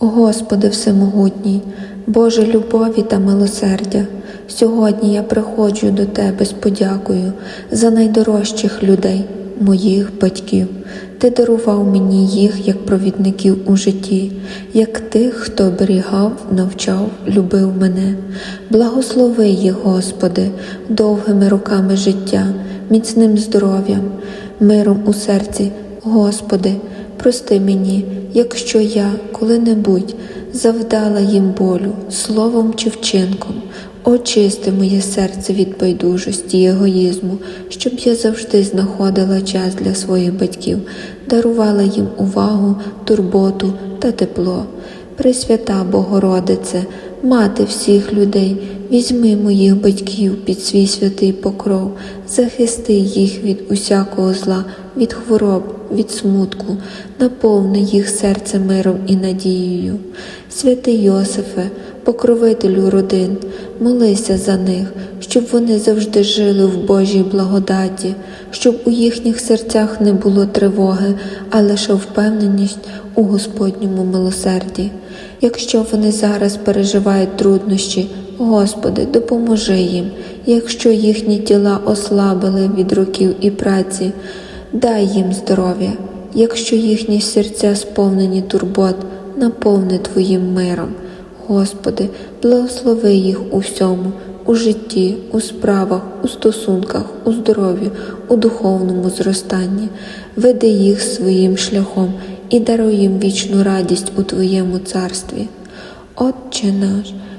Господи Всемогутній, Боже любові та милосердя, сьогодні я приходжу до Тебе з подякою за найдорожчих людей, моїх батьків. Ти дарував мені їх як провідників у житті, як тих, хто оберігав, навчав, любив мене. Благослови їх, Господи, довгими роками життя, міцним здоров'ям, миром у серці, Господи. Прости мені, якщо я коли-небудь завдала їм болю словом чи вчинком, очисти моє серце від байдужості й егоїзму, щоб я завжди знаходила час для своїх батьків, дарувала їм увагу, турботу та тепло. Пресвята Богородице, мати всіх людей, візьми моїх батьків під свій святий покров, захисти їх від усякого зла, від хвороб, від смутку, наповни їх серце миром і надією. Святий Йосифе, покровителю родин, молися за них, щоб вони завжди жили в Божій благодаті, щоб у їхніх серцях не було тривоги, а лише впевненість у Господньому милосерді. Якщо вони зараз переживають труднощі, Господи, допоможи їм, якщо їхні тіла ослабили від років і праці, дай їм здоров'я, якщо їхні серця сповнені турбот, наповни Твоїм миром. Господи, благослови їх у всьому, у житті, у справах, у стосунках, у здоров'ї, у духовному зростанні, веди їх своїм шляхом і даруй їм вічну радість у Твоєму царстві. Отче наш,